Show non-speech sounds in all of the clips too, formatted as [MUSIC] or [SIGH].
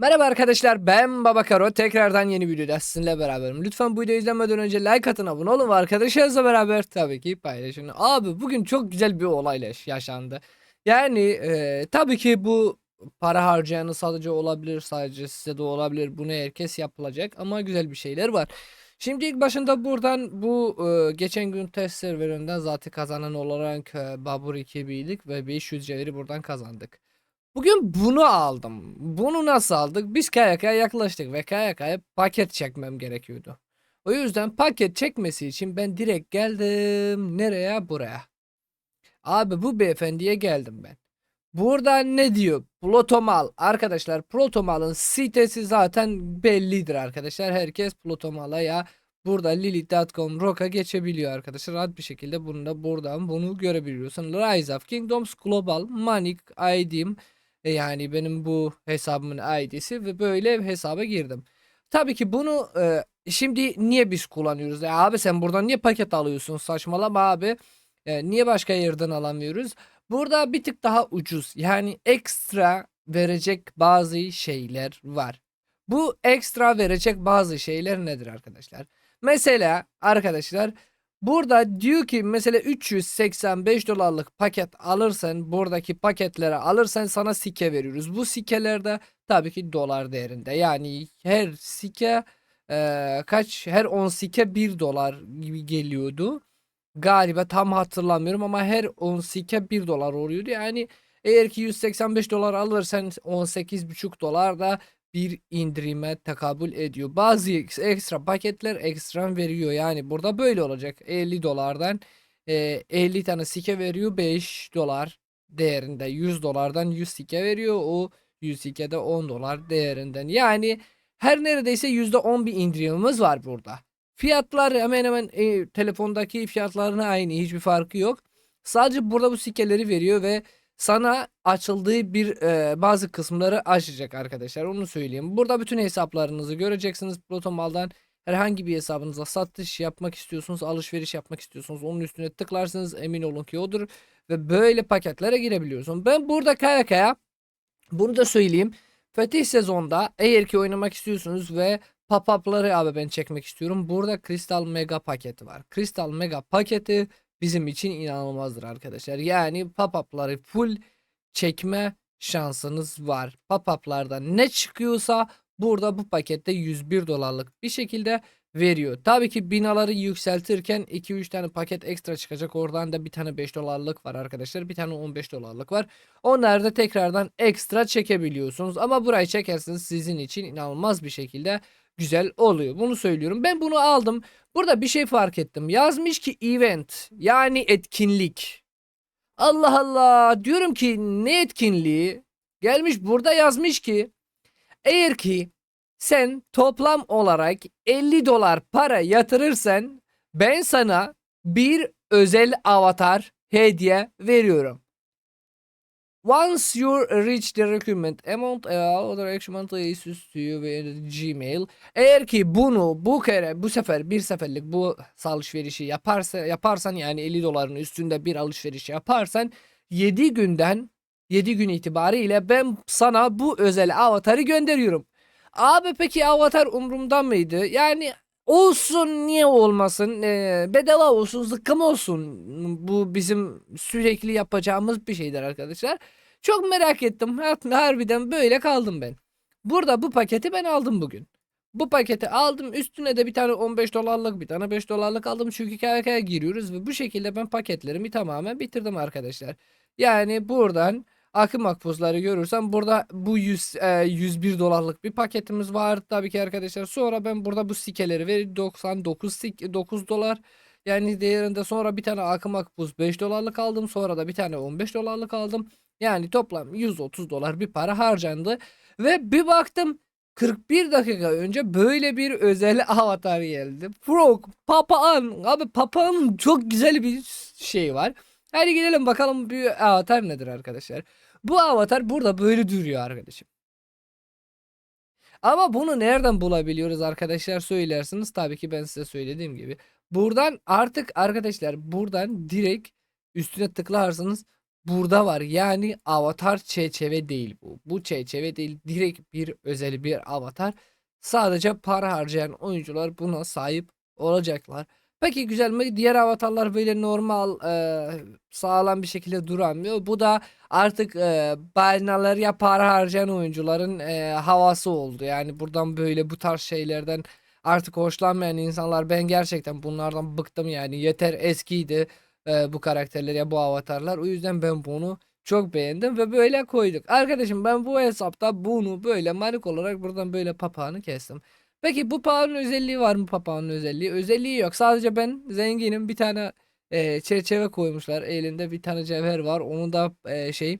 Merhaba arkadaşlar ben Baba Karo tekrardan yeni videoda sizinle beraberim. Lütfen bu videoyu izlemeden önce like atın abone olun ve arkadaşlarınızla beraber tabii ki paylaşın. Abi bugün çok güzel bir yaş- yaşandı. Yani e, tabii ki bu para harcayanı sadece olabilir sadece size de olabilir bunu herkes yapılacak ama güzel bir şeyler var. Şimdi ilk başında buradan bu e, geçen gün test serverinden zaten kazanan olarak e, Babur ekibiydik ve 500 cevheri buradan kazandık. Bugün bunu aldım. Bunu nasıl aldık? Biz KYK'ya yaklaştık ve KYK'ya paket çekmem gerekiyordu. O yüzden paket çekmesi için ben direkt geldim. Nereye? Buraya. Abi bu beyefendiye geldim ben. Burada ne diyor? Plotomal. Arkadaşlar Plotomal'ın sitesi zaten bellidir arkadaşlar. Herkes Plotomal'a ya burada Lilith.com Rock'a geçebiliyor arkadaşlar. Rahat bir şekilde bunu da buradan bunu görebiliyorsun. Rise of Kingdoms Global Manik ID'm e, yani benim bu hesabımın ID'si ve böyle hesaba girdim. Tabii ki bunu e, şimdi niye biz kullanıyoruz? Ya abi sen buradan niye paket alıyorsun? Saçmalama abi. E, niye başka yerden alamıyoruz? Burada bir tık daha ucuz. Yani ekstra verecek bazı şeyler var. Bu ekstra verecek bazı şeyler nedir arkadaşlar? Mesela arkadaşlar burada diyor ki mesela 385 dolarlık paket alırsan buradaki paketlere alırsan sana sike veriyoruz. Bu sikelerde tabii ki dolar değerinde. Yani her sike eee, kaç her 10 sike 1 dolar gibi geliyordu. Galiba tam hatırlamıyorum ama her 10 sike 1 dolar oluyordu. Yani eğer ki 185 dolar alırsan 18,5 dolar da bir indirime tekabül ediyor. Bazı eks- ekstra paketler ekstrem veriyor. Yani burada böyle olacak. 50 dolardan e, 50 tane sike veriyor 5 dolar değerinde. 100 dolardan 100 sike veriyor. O 100 sike de 10 dolar değerinden. Yani her neredeyse %10 bir indirimimiz var burada. Fiyatlar hemen hemen e, telefondaki fiyatlarına aynı. Hiçbir farkı yok. Sadece burada bu sikeleri veriyor ve sana açıldığı bir e, bazı kısımları açacak arkadaşlar. Onu söyleyeyim. Burada bütün hesaplarınızı göreceksiniz. Protomal'dan herhangi bir hesabınıza satış yapmak istiyorsunuz, alışveriş yapmak istiyorsunuz. Onun üstüne tıklarsınız emin olun ki odur. Ve böyle paketlere girebiliyorsun. Ben burada KYK'ya bunu da söyleyeyim. Fetih sezonda eğer ki oynamak istiyorsunuz ve pop-up'ları abi ben çekmek istiyorum. Burada Crystal Mega paketi var. Crystal Mega paketi bizim için inanılmazdır arkadaşlar. Yani pop-up'ları full çekme şansınız var. Pop-up'lardan ne çıkıyorsa burada bu pakette 101 dolarlık bir şekilde veriyor. Tabii ki binaları yükseltirken 2-3 tane paket ekstra çıkacak. Oradan da bir tane 5 dolarlık var arkadaşlar. Bir tane 15 dolarlık var. Onları da tekrardan ekstra çekebiliyorsunuz. Ama burayı çekerseniz sizin için inanılmaz bir şekilde güzel oluyor. Bunu söylüyorum. Ben bunu aldım. Burada bir şey fark ettim. Yazmış ki event yani etkinlik. Allah Allah diyorum ki ne etkinliği? Gelmiş burada yazmış ki eğer ki sen toplam olarak 50 dolar para yatırırsan ben sana bir özel avatar hediye veriyorum. Once you reach the requirement amount uh, other action is used to you with Gmail. Eğer ki bunu bu kere bu sefer bir seferlik bu alışverişi yaparsa yaparsan yani 50 doların üstünde bir alışveriş yaparsan 7 günden 7 gün itibariyle ben sana bu özel avatarı gönderiyorum. Abi peki avatar umurumda mıydı? Yani olsun niye olmasın? Ee, bedava olsun zıkkım olsun. Bu bizim sürekli yapacağımız bir şeydir arkadaşlar. Çok merak ettim. Har- Harbiden böyle kaldım ben. Burada bu paketi ben aldım bugün. Bu paketi aldım. Üstüne de bir tane 15 dolarlık bir tane 5 dolarlık aldım. Çünkü KK'ya giriyoruz ve bu şekilde ben paketlerimi tamamen bitirdim arkadaşlar. Yani buradan akım makbuzları görürsem burada bu 100, e, 101 dolarlık bir paketimiz var tabii ki arkadaşlar. Sonra ben burada bu sikeleri ver 99 sik 9 dolar yani değerinde sonra bir tane akım makbuz 5 dolarlık aldım. Sonra da bir tane 15 dolarlık aldım. Yani toplam 130 dolar bir para harcandı ve bir baktım 41 dakika önce böyle bir özel [LAUGHS] avatar geldi. Frog, papağan. Abi papağanın çok güzel bir şey var. Hadi gidelim bakalım bir avatar nedir arkadaşlar. Bu avatar burada böyle duruyor arkadaşım. Ama bunu nereden bulabiliyoruz arkadaşlar söylersiniz. Tabii ki ben size söylediğim gibi. Buradan artık arkadaşlar buradan direkt üstüne tıklarsınız. burada var. Yani avatar çerçeve değil bu. Bu çerçeve değil. Direkt bir özel bir avatar. Sadece para harcayan oyuncular buna sahip olacaklar. Peki güzel mi? Diğer avatarlar böyle normal e, sağlam bir şekilde duramıyor. Bu da artık e, balinalar para harcayan oyuncuların e, havası oldu. Yani buradan böyle bu tarz şeylerden artık hoşlanmayan insanlar ben gerçekten bunlardan bıktım yani. Yeter eskiydi e, bu karakterler ya bu avatarlar. O yüzden ben bunu çok beğendim ve böyle koyduk. Arkadaşım ben bu hesapta bunu böyle manik olarak buradan böyle papağanı kestim. Peki bu papağanın özelliği var mı papağanın özelliği? Özelliği yok. Sadece ben zenginim. Bir tane e, çerçeve koymuşlar. Elinde bir tane cevher var. Onu da e, şey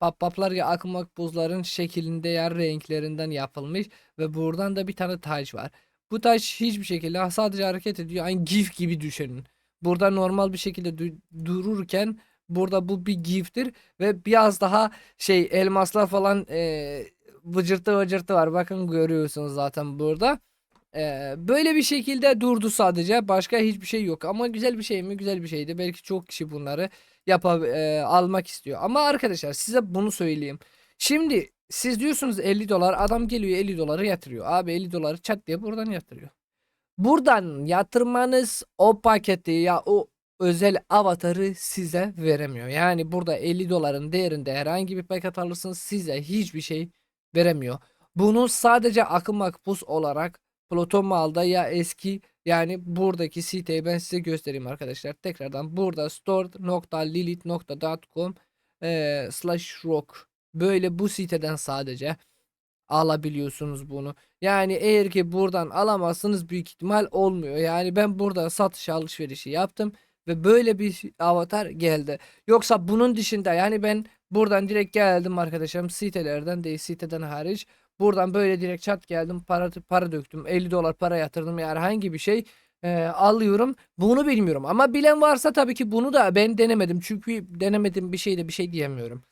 Pappaplar ya akmak buzların şeklinde yer renklerinden yapılmış ve buradan da bir tane taç var. Bu taş hiçbir şekilde sadece hareket ediyor. Aynı gif gibi düşünün. Burada normal bir şekilde du- dururken burada bu bir giftir ve biraz daha şey elmasla falan e, vıcırtı vıcırtı var. Bakın görüyorsunuz zaten burada. E, böyle bir şekilde durdu sadece. Başka hiçbir şey yok. Ama güzel bir şey mi? Güzel bir şeydi. Belki çok kişi bunları yapa e, almak istiyor. Ama arkadaşlar size bunu söyleyeyim. Şimdi siz diyorsunuz 50 dolar adam geliyor 50 doları yatırıyor. Abi 50 doları çat diye buradan yatırıyor. Buradan yatırmanız o paketi ya o özel avatarı size veremiyor. Yani burada 50 doların değerinde herhangi bir paket alırsınız size hiçbir şey veremiyor. Bunu sadece akım makbuz olarak Pluto Mal'da ya eski yani buradaki siteyi ben size göstereyim arkadaşlar. Tekrardan burada store.lilith.com e, slash rock böyle bu siteden sadece alabiliyorsunuz bunu. Yani eğer ki buradan alamazsınız büyük ihtimal olmuyor. Yani ben burada satış alışverişi yaptım ve böyle bir avatar geldi. Yoksa bunun dışında yani ben buradan direkt geldim arkadaşlarım sitelerden değil siteden hariç. Buradan böyle direkt çat geldim para para döktüm 50 dolar para yatırdım yani herhangi bir şey e, alıyorum bunu bilmiyorum ama bilen varsa tabii ki bunu da ben denemedim çünkü denemedim bir şey de bir şey diyemiyorum.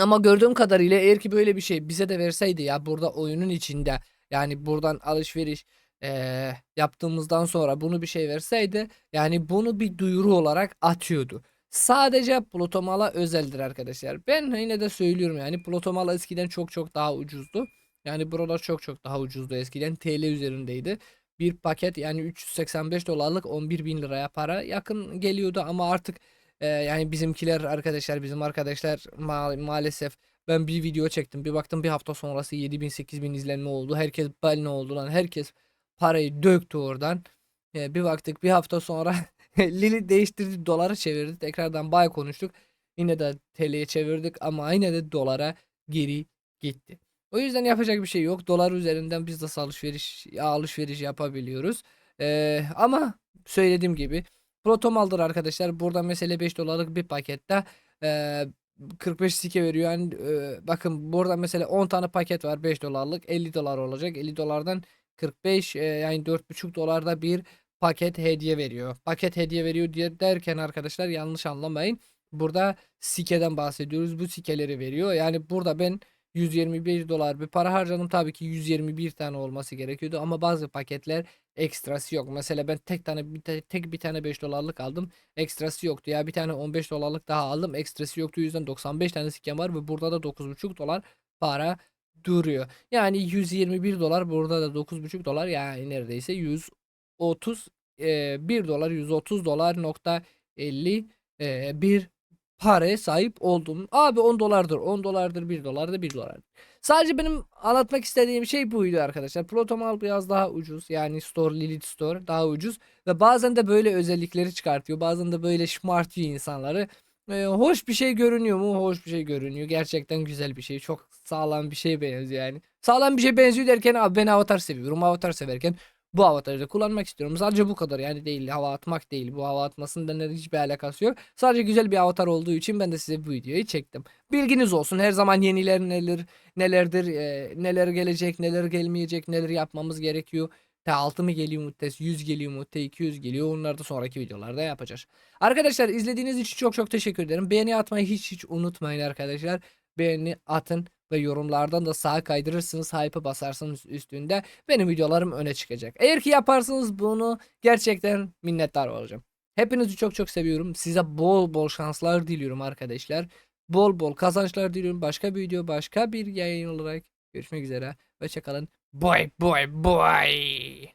Ama gördüğüm kadarıyla eğer ki böyle bir şey bize de verseydi ya burada oyunun içinde yani buradan alışveriş eee, yaptığımızdan sonra bunu bir şey verseydi yani bunu bir duyuru olarak atıyordu. Sadece Plotomala özeldir arkadaşlar. Ben yine de söylüyorum yani Plotomala eskiden çok çok daha ucuzdu. Yani buralar çok çok daha ucuzdu eskiden TL üzerindeydi. Bir paket yani 385 dolarlık 11 bin liraya para yakın geliyordu ama artık ee, yani bizimkiler arkadaşlar bizim arkadaşlar ma- maalesef ben bir video çektim bir baktım bir hafta sonrası 7000 8000 izlenme oldu herkes balina oldu lan herkes parayı döktü oradan Ee, bir baktık bir hafta sonra [LAUGHS] Lili değiştirdi dolara çevirdi tekrardan bay konuştuk yine de TL'ye çevirdik ama yine de dolara geri gitti. O yüzden yapacak bir şey yok. Dolar üzerinden biz de alışveriş alışveriş yapabiliyoruz. Ee, ama söylediğim gibi Protomal'dır arkadaşlar. Burada mesela 5 dolarlık bir pakette eee 45 sike veriyor. Yani eee, bakın burada mesela 10 tane paket var 5 dolarlık 50 dolar olacak. 50 dolardan 45 eee, yani 4,5 dolarda bir paket hediye veriyor. Paket hediye veriyor diye derken arkadaşlar yanlış anlamayın. Burada sikeden bahsediyoruz. Bu sikeleri veriyor. Yani burada ben 121 dolar bir para harcadım. Tabii ki 121 tane olması gerekiyordu ama bazı paketler ekstrası yok. Mesela ben tek tane bir te- tek bir tane 5 dolarlık aldım. Ekstrası yoktu. Ya bir tane 15 dolarlık daha aldım. Ekstrası yoktu. O yüzden 95 tane sikem var ve burada da 9,5 dolar para duruyor. Yani 121 dolar burada da 9,5 dolar yani neredeyse 130 e, 1 dolar 130 dolar nokta 50 e, bir paraya sahip oldum. Abi 10 dolardır 10 dolardır 1 dolardır 1 dolardır. Sadece benim anlatmak istediğim şey buydu arkadaşlar. Protomal biraz daha ucuz. Yani Store, Lilith Store daha ucuz. Ve bazen de böyle özellikleri çıkartıyor. Bazen de böyle şımartıyor insanları. Ee, hoş bir şey görünüyor mu? Hoş bir şey görünüyor. Gerçekten güzel bir şey. Çok sağlam bir şey benziyor yani. Sağlam bir şey benziyor derken abi ben avatar seviyorum. Avatar severken bu avatarı da kullanmak istiyorum. Sadece bu kadar yani değil. Hava atmak değil. Bu hava atmasının benden hiçbir alakası yok. Sadece güzel bir avatar olduğu için ben de size bu videoyu çektim. Bilginiz olsun. Her zaman yeniler neler nelerdir, e, neler gelecek, neler gelmeyecek, neler yapmamız gerekiyor. T6 mı geliyor mu, T100 geliyor mu, T200 geliyor. Onları da sonraki videolarda yapacağız. Arkadaşlar izlediğiniz için çok çok teşekkür ederim. Beğeni atmayı hiç hiç unutmayın arkadaşlar. Beğeni atın ve yorumlardan da sağa kaydırırsınız, hype'ı basarsınız üstünde. Benim videolarım öne çıkacak. Eğer ki yaparsanız bunu gerçekten minnettar olacağım. Hepinizi çok çok seviyorum. Size bol bol şanslar diliyorum arkadaşlar. Bol bol kazançlar diliyorum. Başka bir video, başka bir yayın olarak görüşmek üzere. Hoşçakalın. Boy boy boy.